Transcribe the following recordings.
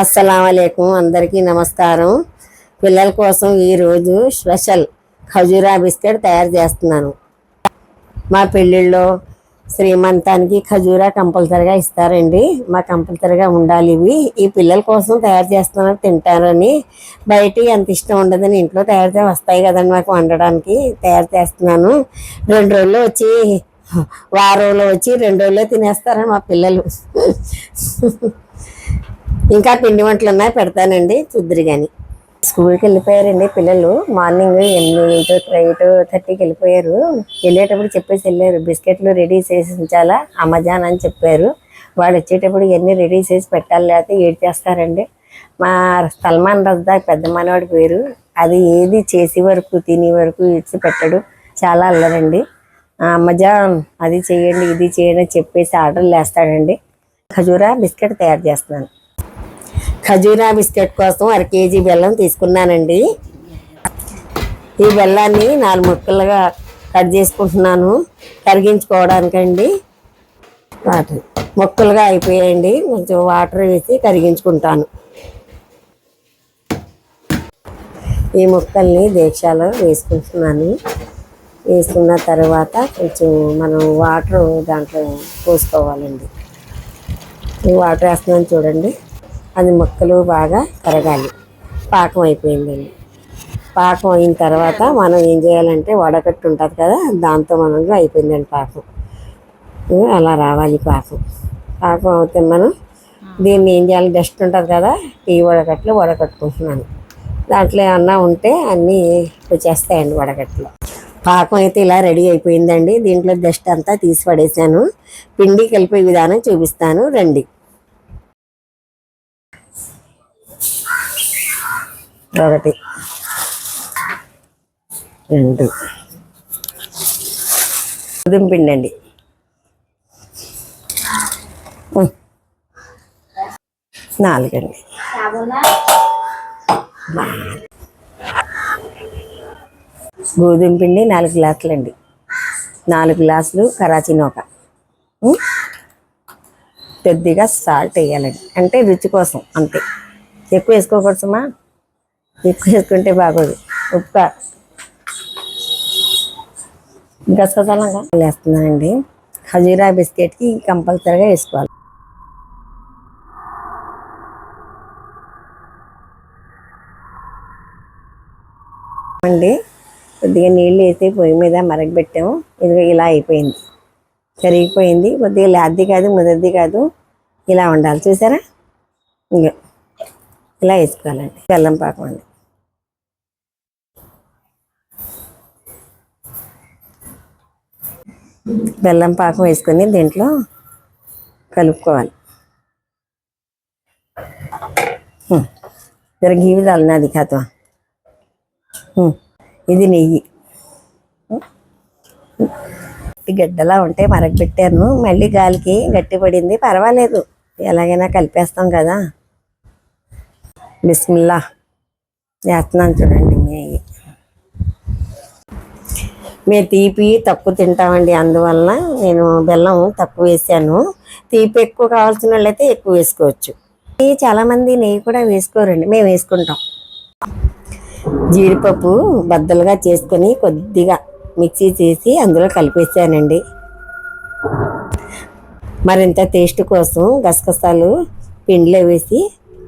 అస్సలం అందరికీ నమస్కారం. పిల్లల కోసం ఈరోజు స్పెషల్ ఖజూరా బిస్కెట్ తయారు చేస్తున్నాను. మా పెళ్ళిళ్ళలో శ్రీమంతానికి ఖజూరా కంపల్సరిగా ఇస్తారండి. మా కంపల్సరిగా ఉండాలి ఇవి. ఈ పిల్లల కోసం తయారు చేస్తున్నాను తింటారని. బయట అంత ఇష్టం ఉండదని ఇంట్లో తయారు చేసి వస్తాయి కదండి మాకు వండడానికి. తయారు చేస్తున్నాను. రెండు రోజుల్లో వచ్చి వారంలో వచ్చి రెండు రోజుల్లో తినేస్తారని మా పిల్లలు. ఇంకా పిండి వంటలు ఉన్నాయి పెడతానండి చూద్దరు కానీ స్కూల్కి వెళ్ళిపోయారండి పిల్లలు. మార్నింగ్ ఎనిమిది ఎయిట్ ఎయిట్ థర్టీకి వెళ్ళిపోయారు. వెళ్ళేటప్పుడు చెప్పేసి వెళ్ళారు బిస్కెట్లు రెడీ చేసి ఉంచాలా? అమ్మజాన్ అని చెప్పారు. వాళ్ళు వచ్చేటప్పుడు ఇవన్నీ రెడీ చేసి పెట్టాలి లేకపోతే ఏడు చేస్తారండి. మా సల్మాన్ రజ్దా పెద్ద మనవాడి పేరు. అది ఏది చేసే వరకు తినే వరకు ఇచ్చి పెట్టడు. చాలా అల్లరండి. అమ్మజాన్ అది చేయండి ఇది చేయండి చెప్పేసి ఆర్డర్లు వేస్తాడండి ఖజూరా బిస్కెట్ తయారు చేస్తున్నాను. ఖజూరా బిస్కెట్ కోసం అర కేజీ బెల్లం తీసుకున్నానండి. ఈ బెల్లాన్ని నాలుగు ముక్కలుగా కట్ చేసుకుంటున్నాను. కరిగించుకోవడానికండి. వాటర్ ముక్కలుగా అయిపోయాయండి. కొంచెం వాటర్ వేసి కరిగించుకుంటాను. ఈ ముక్కల్ని దీక్షలో వేసుకుంటున్నాను. వేసుకున్న తర్వాత కొంచెం మనం వాటర్ దాంట్లో పోసుకోవాలండి. వాటర్ వేస్తున్నాను చూడండి. అది ముక్కలు బాగా కరగాలి పాకం అయిపోయిందండి పాకం అయిన తర్వాత మనం ఏం చేయాలంటే వడకట్టు ఉంటుంది కదా దాంతో మనం అయిపోయిందండి పాకం. అలా రావాలి పాకం. పాకం అవుతే మనం దీన్ని ఏం చేయాలి డస్ట్ ఉంటుంది కదా టీ వడకట్లు వడకట్టుకుంటున్నాను. దాంట్లో ఏమన్నా ఉంటే అన్నీ వచ్చేస్తాయండి వడకట్లు పాకం అయితే ఇలా రెడీ అయిపోయిందండి. దీంట్లో డస్ట్ అంతా తీసి పడేసాను. పిండి కలిపే విధానం చూపిస్తాను. రండి. ఒకటి. రెండు. గోధుమ పిండి అండి. నాలుగండి. గోధుమ పిండి నాలుగు గ్లాసులు అండి నాలుగు గ్లాసులు కరాచీ నూక. కొద్దిగా సాల్ట్ వేయాలండి. అంటే రుచి కోసం అంతే. ఎక్కువ వేసుకోకూడదుమా ఎక్కువ వేసుకుంటే బాగోదు. ఉప్పు. గసగసాలంగా వేస్తున్నానండి. హజీరా బిస్కెట్కి కంపల్సరీగా వేసుకోవాలి. అండి కొద్దిగా నీళ్ళు వేసి పొయ్యి మీద మరగబెట్టాము. ఇది ఇలా అయిపోయింది. కరిగిపోయింది. కొద్దిగా లాద్ది కాదు ముదద్ది కాదు. ఇలా ఉండాలి. చూసారా? ఇంక ఇలా వేసుకోవాలండి. బెల్లం పాకం అండి. బెల్లం పాకం వేసుకొని దీంట్లో కలుపుకోవాలి. జర గీవిదాలు నాది ఖాతం ఇది నెయ్యి. గడ్డలా ఉంటే మరగబెట్టాను. మళ్ళీ గాలికి గట్టి పడింది. పర్వాలేదు. ఎలాగైనా కలిపేస్తాం కదా. బిస్మిల్లా. చేస్తున్నాను చూడండి నెయ్యి. మేము తీపి తక్కువ తింటామండి. అందువల్ల నేను బెల్లం తక్కువ వేసాను. తీపి ఎక్కువ కావాల్సిన వాళ్ళైతే ఎక్కువ వేసుకోవచ్చు. చాలామంది నెయ్యి కూడా వేసుకోరండి. మేము వేసుకుంటాం. జీడిపప్పు బద్దలుగా చేసుకొని కొద్దిగా మిక్సీ చేసి అందులో కలిపేసానండి. మరింత టేస్ట్ కోసం గసగసాలు పిండిలో వేసి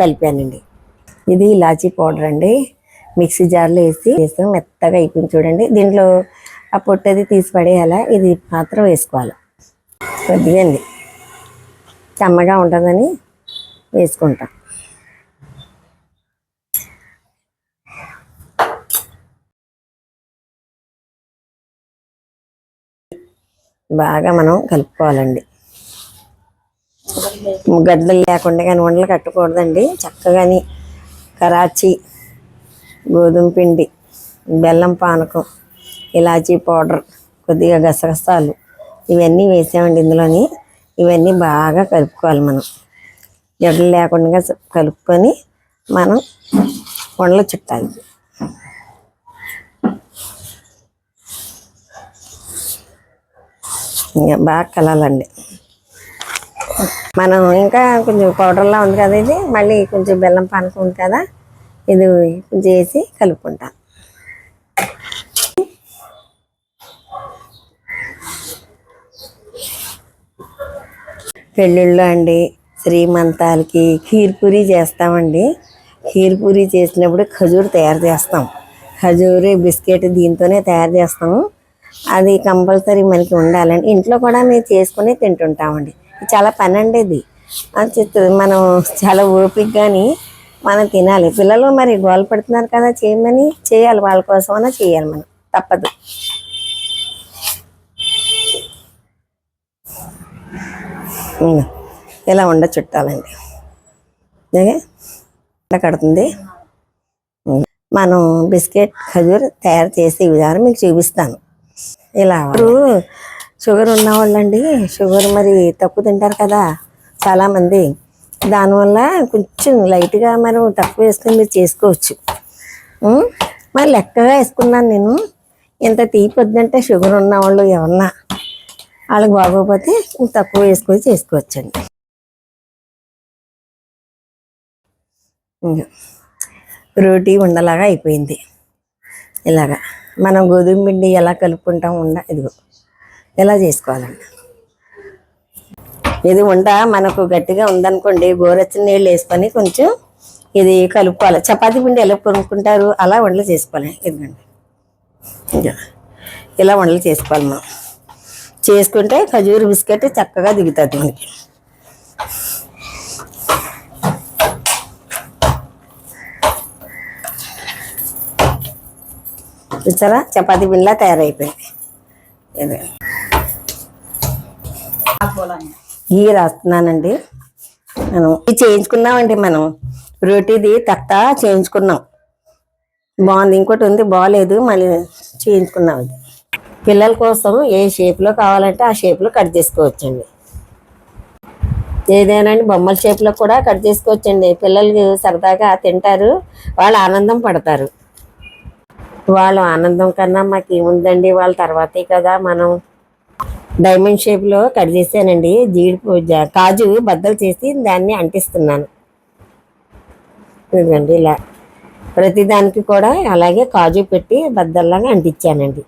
కలిపానండి. ఇది ఇలాచీ పౌడర్ అండి. మిక్సీ జార్లో వేసి వేసాం మెత్తగా అయిపోయింది చూడండి. దీంట్లో ఆ పొట్టది తీసి పడేయాలా ఇది మాత్రం వేసుకోవాలి? కొద్దిగా అండి కమ్మగా ఉంటుందని వేసుకుంటాం. బాగా మనం కలుపుకోవాలండి. గడ్డలు లేకుండా కానీ వండలు కట్టకూడదండి. చక్కగాని కరాచీ గోధుమ పిండి బెల్లం పానకం ఇలాచీ పౌడర్ కొద్దిగా గసగసాలు ఇవన్నీ వేసామండి ఇందులోని. ఇవన్నీ బాగా కలుపుకోవాలి మనం. ఎడలు లేకుండా కలుపుకొని మనం వండలు చుట్టాలి. ఇంకా బాగా కలాలండి. మనం ఇంకా కొంచెం పౌడర్లా ఉంది కదా ఇది. మళ్ళీ కొంచెం బెల్లం పానకం ఉంది కదా. ఇది కొంచెం వేసి కలుపుకుంటాం. పెళ్ళిళ్ళు అండి శ్రీమంతాలకి ఖీర్పూరి చేస్తామండి. ఖీర్పూరి చేసినప్పుడు ఖజూర్ తయారు చేస్తాం. ఖజూరి బిస్కెట్ దీంతోనే తయారు చేస్తాము. అది కంపల్సరీ మనకి ఉండాలండి. ఇంట్లో కూడా మేము చేసుకుని తింటుంటామండి. చాలా పని అండి ఇది అని మనం చాలా ఓపిక కానీ మనం తినాలి. పిల్లలు మరి గోల పడుతున్నారు కదా చేయమని చేయాలి. వాళ్ళ కోసమైనా చేయాలి మనం. తప్పదు. ఇలా ఉండ చుట్టాలండి. ఇలా కడుతుంది? మనం బిస్కెట్ ఖజూర్ తయారు చేసే విధానం మీకు చూపిస్తాను. ఇలా షుగర్ ఉన్న వాళ్ళండి షుగర్ మరి తక్కువ తింటారు కదా చాలామంది. దానివల్ల కొంచెం లైట్గా మనం తక్కువ వేసుకొని మీరు చేసుకోవచ్చు. మరి లెక్కగా వేసుకున్నాను నేను. ఇంత తీపి వద్దంటే షుగర్ ఉన్న వాళ్ళు ఎవరన్నా. వాళ్ళకి బాగోకపోతే తక్కువ వేసుకొని చేసుకోవచ్చండి. ఇంకా రోటీ ఉండలాగా అయిపోయింది. ఇలాగా మనం గోధుమ పిండి ఎలా కలుపుకుంటాం ఉండ ఇదిగో ఎలా చేసుకోవాలండి ఇది ఉండ మనకు గట్టిగా ఉందనుకోండి గోరెచ్చని నీళ్ళు వేసుకొని కొంచెం ఇది కలుపుకోవాలి. చపాతీ పిండి ఎలా కొనుక్కుంటారు? అలా వంటలు చేసుకోవాలి. ఇదిగండి. ఇంకా ఇలా వంటలు చేసుకోవాలి మనం. చేసుకుంటే ఖజూర్ బిస్కెట్ చక్కగా దిగుతుంది మనకి చూసారా? చపాతీ పిండిలా తయారైపోయింది. ఇది ఈ రాస్తున్నానండి మనం. ఇది చేయించుకున్నామండి మనం. రోటీది తట్ట చేయించుకున్నాం. బాగుంది. ఇంకోటి ఉంది బాగాలేదు మళ్ళీ చేయించుకున్నాం ఇది పిల్లల కోసం ఏ షేప్లో కావాలంటే ఆ షేప్లో కట్ చేసుకోవచ్చండి. ఏదైనా బొమ్మల షేప్లో కూడా కట్ చేసుకోవచ్చండి. పిల్లలు సరదాగా తింటారు వాళ్ళు ఆనందం పడతారు. వాళ్ళు ఆనందం కన్నా మాకు ఏముందండి వాళ్ళ తర్వాతే కదా మనం డైమండ్ షేప్లో కట్ చేశానండి. జీడి కాజు బద్దలు చేసి దాన్ని అంటిస్తున్నాను. ఇదిగండి ఇలా. ప్రతిదానికి కూడా అలాగే కాజు పెట్టి బద్దల్లాగా అంటించానండి.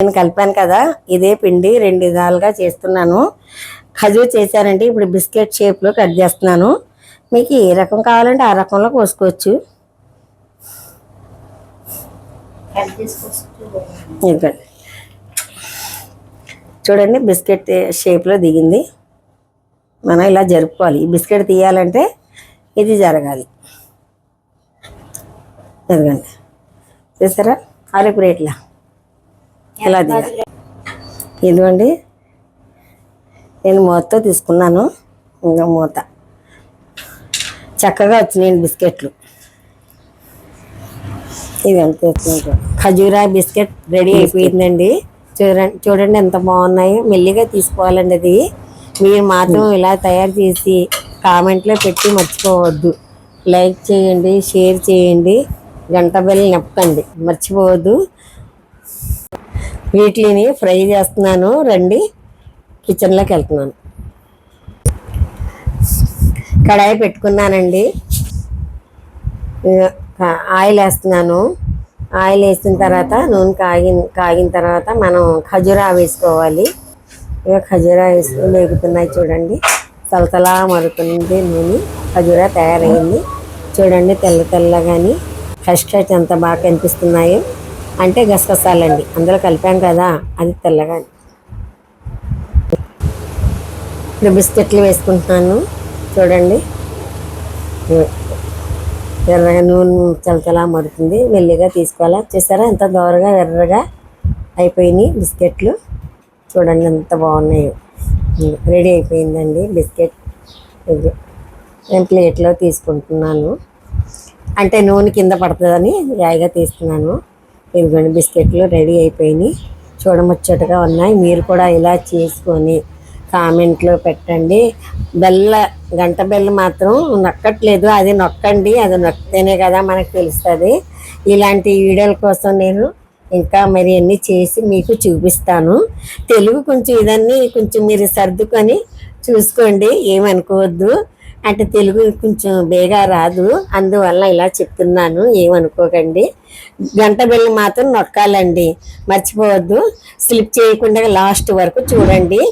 నేను కలిపాను కదా ఇదే పిండి రెండు విధాలుగా చేస్తున్నాను. ఖజూర్ చేశానండి ఇప్పుడు బిస్కెట్ షేప్లో కట్ చేస్తున్నాను. మీకు ఏ రకం కావాలంటే ఆ రకంలో కోసుకోవచ్చు. చూడండి బిస్కెట్ షేప్లో దిగింది. మనం ఇలా జరుపుకోవాలి. ఈ బిస్కెట్ తీయాలంటే ఇది జరగాలి. ఇదిగోండి. చూసారా? అరకు రేట్లా ఇలా దిగాలి? ఇదిగోండి. నేను మూతతో తీసుకున్నాను. ఇంకా మూత. చక్కగా వచ్చినాయండి బిస్కెట్లు. తీసుకుంటాం ఖజూరా బిస్కెట్ రెడీ అయిపోయిందండి. చూడండి చూడండి ఎంత బాగున్నాయో. మెల్లిగా తీసుకోవాలండి అది. మీరు మాత్రం ఇలా తయారు చేసి కామెంట్లో పెట్టి మర్చిపోవద్దు. లైక్ చేయండి షేర్ చేయండి. గంట బెల్ నొక్కండి. మర్చిపోవద్దు. వీటిని ఫ్రై చేస్తున్నాను. రండి. కిచెన్లోకి వెళ్తున్నాను. కడాయి పెట్టుకున్నానండి. ఆయిల్ వేస్తున్నాను. ఆయిల్ వేసిన తర్వాత నూనె కాగిన కాగిన తర్వాత మనం ఖజూరా వేసుకోవాలి. ఇక ఖజూరా వేసుకుని వేగుతున్నాయి చూడండి. తలతలా మరుగుతుంది నూనె. ఖజూరా తయారైంది. చూడండి తెల్ల తెల్లగాని కష్కష్ ఎంత బాగా కనిపిస్తున్నాయో. అంటే గసగసాలండి. అందులో కలిపాం కదా అది తెల్లగా. ఇప్పుడు బిస్కెట్లు వేసుకుంటున్నాను. చూడండి. ఎర్రగా నూనె చలచలా మడుతుంది మెల్లిగా తీసుకోవాలా. చూసారా? ఎంత దోరగా ఎర్రగా అయిపోయినాయి బిస్కెట్లు. చూడండి ఎంత బాగున్నాయో. రెడీ అయిపోయిందండి బిస్కెట్. ఇది నేను ప్లేట్లో తీసుకుంటున్నాను. అంటే నూనె కింద పడుతుందని యాయిగా తీస్తున్నాను ఇదిగోండి బిస్కెట్లు రెడీ అయిపోయినాయి. చూడముచ్చటగా ఉన్నాయి. మీరు కూడా ఇలా చేసుకొని కామెంట్లో పెట్టండి. బెల్ల గంట బెల్ల మాత్రం నొక్కట్లేదు. అది నొక్కండి. అది నొక్కితేనే కదా మనకు తెలుస్తుంది. ఇలాంటి వీడియోల కోసం నేను ఇంకా మరి అన్నీ చేసి మీకు చూపిస్తాను. తెలుగు కొంచెం ఇదన్నీ కొంచెం మీరు సర్దుకొని చూసుకోండి. ఏమనుకోవద్దు. అంటే తెలుగు కొంచెం బేగా రాదు. అందువల్ల ఇలా చెప్తున్నాను ఏమనుకోకండి. గంట బిల్లు మాత్రం నొక్కాలండి. మర్చిపోవద్దు. స్లిప్ చేయకుండా లాస్ట్ వరకు చూడండి.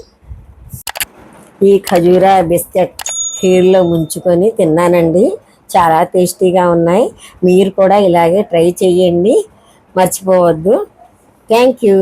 ఈ ఖజూరా బిస్కెట్ ఖీర్లో ముంచుకొని తిన్నానండి. చాలా టేస్టీగా ఉన్నాయి. మీరు కూడా ఇలాగే ట్రై చేయండి. మర్చిపోవద్దు. Thank you.